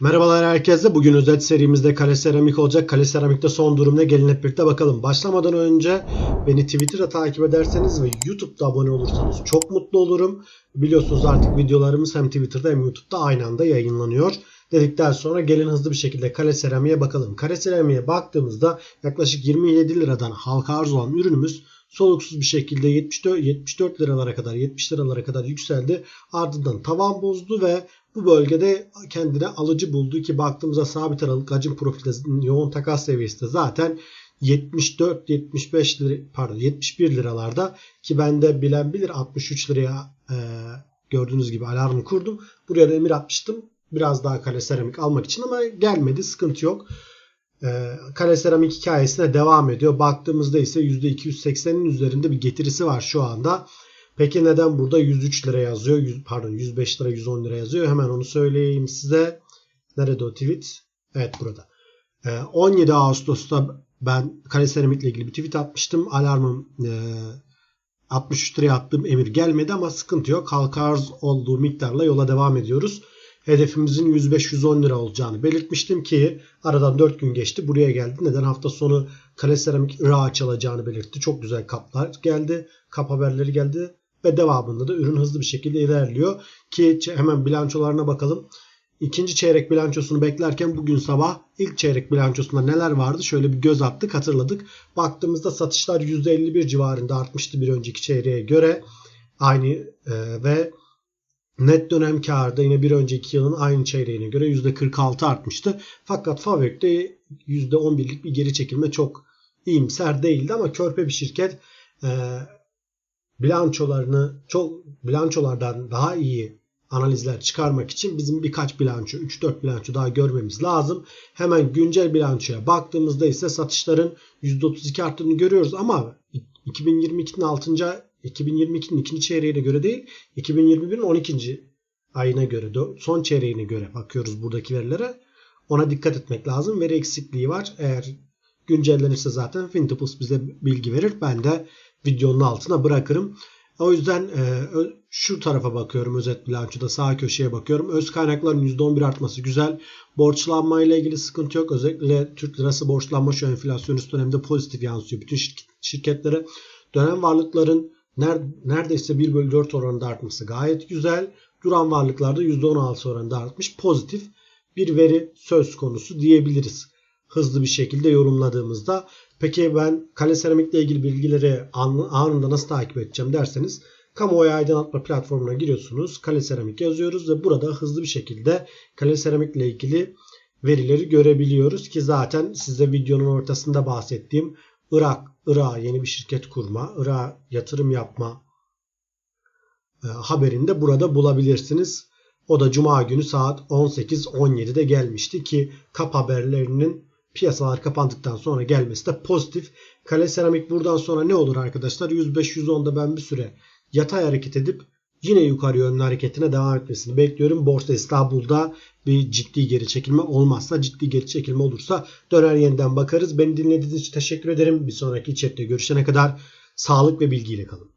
Merhabalar herkese. Bugün özet serimizde kale seramik olacak. Kale seramikte son durum ne? Gelin hep birlikte bakalım. Başlamadan önce beni Twitter'da takip ederseniz ve YouTube'da abone olursanız çok mutlu olurum. Biliyorsunuz artık videolarımız hem Twitter'da hem YouTube'da aynı anda yayınlanıyor. Dedikten sonra gelin hızlı bir şekilde kale seramiğe bakalım. Kale seramiğe baktığımızda yaklaşık 27 liradan halka arz olan ürünümüz soluksuz bir şekilde 74, 74 liralara kadar 70 liralara kadar yükseldi. Ardından tavan bozdu ve bu bölgede kendine alıcı buldu ki baktığımızda sabit aralık hacim profilde yoğun takas seviyesi de zaten 74 75 lira pardon 71 liralarda ki ben de bilen bilir 63 liraya e, gördüğünüz gibi alarmı kurdum. Buraya da emir atmıştım. Biraz daha kale seramik almak için ama gelmedi. Sıkıntı yok. E, kale seramik hikayesine devam ediyor. Baktığımızda ise %280'in üzerinde bir getirisi var şu anda. Peki neden burada 103 lira yazıyor? 100, pardon 105 lira 110 lira yazıyor. Hemen onu söyleyeyim size. Nerede o tweet? Evet burada. Ee, 17 Ağustos'ta ben kare seramikle ilgili bir tweet atmıştım. Alarmım e, 63 liraya attığım emir gelmedi ama sıkıntı yok. Halka arz olduğu miktarla yola devam ediyoruz. Hedefimizin 105-110 lira olacağını belirtmiştim ki aradan 4 gün geçti. Buraya geldi. Neden hafta sonu kale seramik ıra açılacağını belirtti. Çok güzel kaplar geldi. Kap haberleri geldi ve devamında da ürün hızlı bir şekilde ilerliyor. Ki hemen bilançolarına bakalım. İkinci çeyrek bilançosunu beklerken bugün sabah ilk çeyrek bilançosunda neler vardı şöyle bir göz attık hatırladık. Baktığımızda satışlar %51 civarında artmıştı bir önceki çeyreğe göre. Aynı e, ve net dönem karda yine bir önceki yılın aynı çeyreğine göre %46 artmıştı. Fakat Favök'te %11'lik bir geri çekilme çok iyimser değildi ama körpe bir şirket. E, bilançolarını çok bilançolardan daha iyi analizler çıkarmak için bizim birkaç bilanço, 3-4 bilanço daha görmemiz lazım. Hemen güncel bilançoya baktığımızda ise satışların %32 arttığını görüyoruz ama 2022'nin 6. 2022'nin ikinci çeyreğine göre değil, 2021'in 12. ayına göre, son çeyreğine göre bakıyoruz buradaki verilere. Ona dikkat etmek lazım. Veri eksikliği var. Eğer güncellenirse zaten Fintuplus bize bilgi verir. Ben de videonun altına bırakırım. O yüzden e, şu tarafa bakıyorum özet bilançoda sağ köşeye bakıyorum. Öz kaynakların %11 artması güzel. Borçlanma ile ilgili sıkıntı yok. Özellikle Türk lirası borçlanma şu enflasyonist dönemde pozitif yansıyor bütün şirketlere. Dönem varlıkların neredeyse 1 bölü 4 oranında artması gayet güzel. Duran varlıklarda %16 oranında artmış. Pozitif bir veri söz konusu diyebiliriz. Hızlı bir şekilde yorumladığımızda Peki ben kale seramikle ilgili bilgileri anında nasıl takip edeceğim derseniz kamuoyu aydınlatma platformuna giriyorsunuz. Kale seramik yazıyoruz ve burada hızlı bir şekilde kale seramikle ilgili verileri görebiliyoruz ki zaten size videonun ortasında bahsettiğim Irak, Irak'a yeni bir şirket kurma, Irak'a yatırım yapma e, haberini de burada bulabilirsiniz. O da Cuma günü saat 18-17'de gelmişti ki kap haberlerinin piyasalar kapandıktan sonra gelmesi de pozitif. Kale seramik buradan sonra ne olur arkadaşlar? 105-110'da ben bir süre yatay hareket edip yine yukarı yönlü hareketine devam etmesini bekliyorum. Borsa İstanbul'da bir ciddi geri çekilme olmazsa ciddi geri çekilme olursa döner yeniden bakarız. Beni dinlediğiniz için teşekkür ederim. Bir sonraki içerikte görüşene kadar sağlık ve bilgiyle kalın.